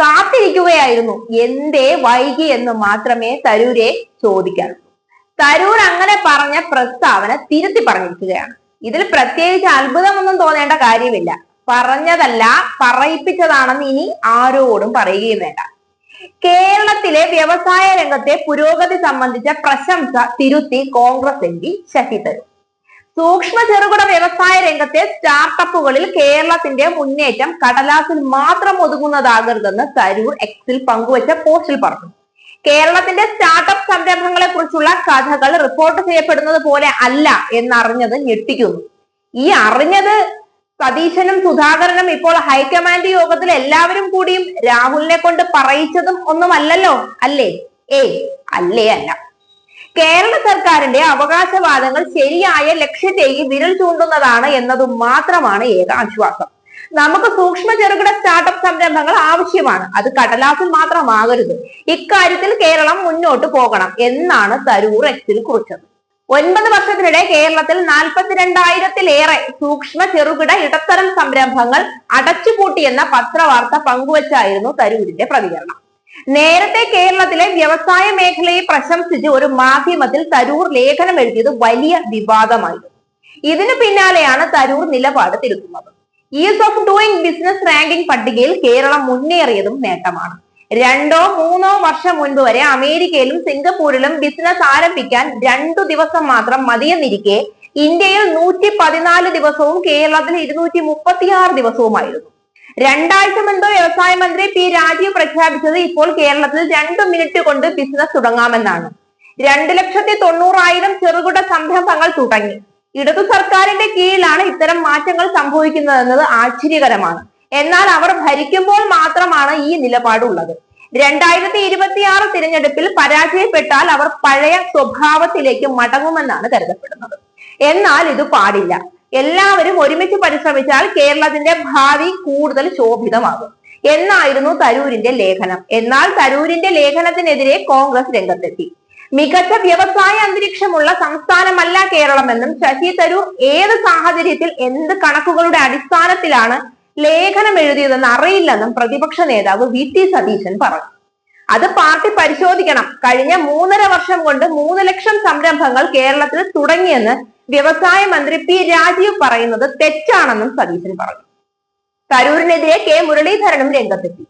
കാത്തിരിക്കുകയായിരുന്നു. എന്തേ വൈകി എന്ന് മാത്രമേ തരൂരെ ചോദിക്കാറുള്ളൂ തരൂർ അങ്ങനെ പറഞ്ഞ പ്രസ്താവന തിരുത്തി പറഞ്ഞിരിക്കുകയാണ്. ഇതിൽ പ്രത്യേകിച്ച് അത്ഭുതമൊന്നും തോന്നേണ്ട കാര്യമില്ല. പറഞ്ഞതല്ല പറയിപ്പിച്ചതാണെന്ന് ഇനി ആരോടും പറയുകയും വേണ്ട. കേരളത്തിലെ വ്യവസായ രംഗത്തെ പുരോഗതി സംബന്ധിച്ച പ്രശംസ തിരുത്തി Congress M P Shashi Tharoor സൂക്ഷ്മ ചെറുകിട വ്യവസായ രംഗത്തെ സ്റ്റാർട്ടപ്പുകളിൽ കേരളത്തിന്റെ മുന്നേറ്റം കടലാസിൽ മാത്രം ഒതുങ്ങുന്നതാകരുതെന്ന് തരൂർ എക്സിൽ പങ്കുവച്ച പോസ്റ്റിൽ പറഞ്ഞു. കേരളത്തിന്റെ സ്റ്റാർട്ടപ്പ് സംരംഭങ്ങളെ കുറിച്ചുള്ള കഥകൾ റിപ്പോർട്ട് ചെയ്യപ്പെടുന്നത് പോലെ അല്ല എന്നറിഞ്ഞത് ഞെട്ടിക്കുന്നു. ഈ അറിഞ്ഞത് സതീശനും സുധാകരനും ഇപ്പോൾ ഹൈക്കമാൻഡ് യോഗത്തിൽ എല്ലാവരും കൂടിയും രാഹുലിനെ കൊണ്ട് പറയിച്ചതും ഒന്നുമല്ലല്ലോ? അല്ലേ? ഏയ് അല്ലേ അല്ല. കേരള സർക്കാരിന്റെ അവകാശവാദങ്ങൾ ശരിയായ ലക്ഷ്യത്തേക്ക് വിരൽ ചൂണ്ടുന്നതാണ് എന്നതും മാത്രമാണ് ഏക ആശ്വാസം. നമുക്ക് സൂക്ഷ്മ ചെറുകിട സ്റ്റാർട്ടപ്പ് സംരംഭങ്ങൾ ആവശ്യമാണ്. അത് കടലാസിൽ മാത്രമാകരുത്. ഇക്കാര്യത്തിൽ കേരളം മുന്നോട്ട് പോകണം എന്നാണ് തരൂർ എക്സിൽ കുറിച്ചത്. ഒൻപത് വർഷത്തിനിടെ കേരളത്തിൽ നാൽപ്പത്തിരണ്ടായിരത്തിലേറെ സൂക്ഷ്മ ചെറുകിട ഇടത്തരം സംരംഭങ്ങൾ അടച്ചുപൂട്ടിയെന്ന പത്രവാർത്ത പങ്കുവച്ചായിരുന്നു തരൂരിന്റെ പ്രതികരണം. നേരത്തെ കേരളത്തിലെ വ്യവസായ മേഖലയെ പ്രശംസിച്ച് ഒരു മാധ്യമത്തിൽ തരൂർ ലേഖനം എഴുതിയത് വലിയ വിവാദമായിരുന്നു ഇതിനു പിന്നാലെയാണ് തരൂർ നിലപാട് തിരുത്തുന്നത്. Ease of doing business ranking പട്ടികയിൽ കേരളം മുന്നേറിയതും നേട്ടമാണ്. രണ്ടോ മൂന്നോ വർഷം മുൻപ് വരെ അമേരിക്കയിലും സിംഗപ്പൂരിലും ബിസിനസ് ആരംഭിക്കാൻ രണ്ടു ദിവസം മാത്രം മതിയെന്നിരിക്കെ ഇന്ത്യയിൽ നൂറ്റി പതിനാല് ദിവസവും കേരളത്തിൽ ഇരുന്നൂറ്റി മുപ്പത്തിയാറ് ദിവസവുമായിരുന്നു. രണ്ടാഴ്ച മുൻപ് വ്യവസായ മന്ത്രി പി രാജീവ് പ്രഖ്യാപിച്ചത് ഇപ്പോൾ കേരളത്തിൽ രണ്ടു മിനിറ്റ് കൊണ്ട് ബിസിനസ് തുടങ്ങാമെന്നാണ്. രണ്ടു ലക്ഷത്തി തൊണ്ണൂറായിരം ചെറുകിട സംരംഭങ്ങൾ തുടങ്ങി. ഇടതു സർക്കാരിന്റെ കീഴിലാണ് ഇത്തരം മാറ്റങ്ങൾ സംഭവിക്കുന്നതെന്നത് ആശ്ചര്യകരമാണ്. എന്നാൽ അവർ ഭരിക്കുമ്പോൾ മാത്രമാണ് ഈ നിലപാടുള്ളത്. രണ്ടായിരത്തി ഇരുപത്തി ആറ് തിരഞ്ഞെടുപ്പിൽ പരാജയപ്പെട്ടാൽ അവർ പഴയ സ്വഭാവത്തിലേക്ക് മടങ്ങുമെന്നാണ് കരുതപ്പെടുന്നത്. എന്നാൽ ഇത് പാടില്ല. എല്ലാവരും ഒരുമിച്ച് പരിശ്രമിച്ചാൽ കേരളത്തിന്റെ ഭാവി കൂടുതൽ ശോഭിതമാകും. എന്നായിരുന്നു തരൂരിന്റെ ലേഖനം. എന്നാൽ തരൂരിന്റെ ലേഖനത്തിനെതിരെ കോൺഗ്രസ് രംഗത്തെത്തി. മികച്ച വ്യവസായ അന്തരീക്ഷമുള്ള സംസ്ഥാനമല്ല കേരളമെന്നും ശശി തരൂർ ഏത് സാഹചര്യത്തിൽ എന്ത് കണക്കുകളുടെ അടിസ്ഥാനത്തിലാണ് ലേഖനം എഴുതിയതെന്ന് അറിയില്ലെന്നും പ്രതിപക്ഷ നേതാവ് വി ടി സതീശൻ പറഞ്ഞു. അത് പാർട്ടി പരിശോധിക്കണം. കഴിഞ്ഞ മൂന്നര വർഷം കൊണ്ട് മൂന്ന് ലക്ഷം സംരംഭങ്ങൾ കേരളത്തിൽ തുടങ്ങിയെന്ന് വ്യവസായ മന്ത്രി പി രാജീവ് പറയുന്നത് തെറ്റാണെന്നും സതീശൻ പറഞ്ഞു. തരൂരിനെതിരെ കെ മുരളീധരനും രംഗത്തെത്തി.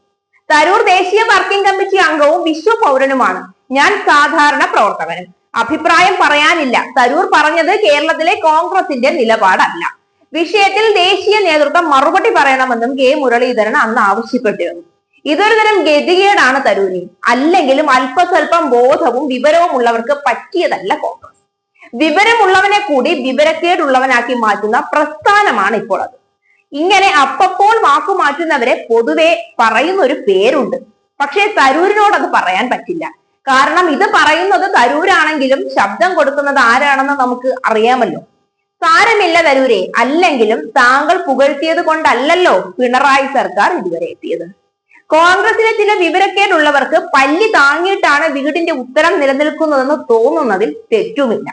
തരൂർ ദേശീയ വർക്കിംഗ് കമ്മിറ്റി അംഗവും വിശ്വ പൗരനുമാണ്. ഞാൻ സാധാരണ പ്രവർത്തകനും അഭിപ്രായം പറയാനില്ല. തരൂർ പറഞ്ഞത് കേരളത്തിലെ കോൺഗ്രസിന്റെ നിലപാടല്ല. വിഷയത്തിൽ ദേശീയ നേതൃത്വം മറുപടി പറയണമെന്നും കെ മുരളീധരൻ അന്ന് ആവശ്യപ്പെട്ടിരുന്നു. ഇതൊരു തരം ഗതികേടാണ് തരൂരി അല്ലെങ്കിലും അല്പസ്വല്പം ബോധവും വിവരവും ഉള്ളവർക്ക് പറ്റിയതല്ല കോൺഗ്രസ് വിവരമുള്ളവനെ കൂടി വിവരക്കേടുള്ളവനാക്കി മാറ്റുന്ന പ്രസ്ഥാനമാണ് ഇപ്പോൾ അത് ഇങ്ങനെ അപ്പപ്പോൾ വാക്കു മാറ്റുന്നവരെ പൊതുവെ പറയുന്ന ഒരു പേരുണ്ട്. പക്ഷേ തരൂരിനോട് അത് പറയാൻ പറ്റില്ല. കാരണം ഇത് പറയുന്നത് തരൂരാണെങ്കിലും ശബ്ദം കൊടുക്കുന്നത് ആരാണെന്ന് നമുക്ക് അറിയാമല്ലോ. സാരമില്ല തരൂരെ. അല്ലെങ്കിലും താങ്കൾ പുകഴ്ത്തിയത് കൊണ്ടല്ലല്ലോ പിണറായി സർക്കാർ ഇതുവരെ എത്തിയത്. കോൺഗ്രസിലെ ചില വിവരക്കേടുള്ളവർക്ക് പല്ലി താങ്ങിയിട്ടാണ് വീടിന്റെ ഉത്തരം നിലനിൽക്കുന്നതെന്ന് തോന്നുന്നതിൽ തെറ്റുമില്ല.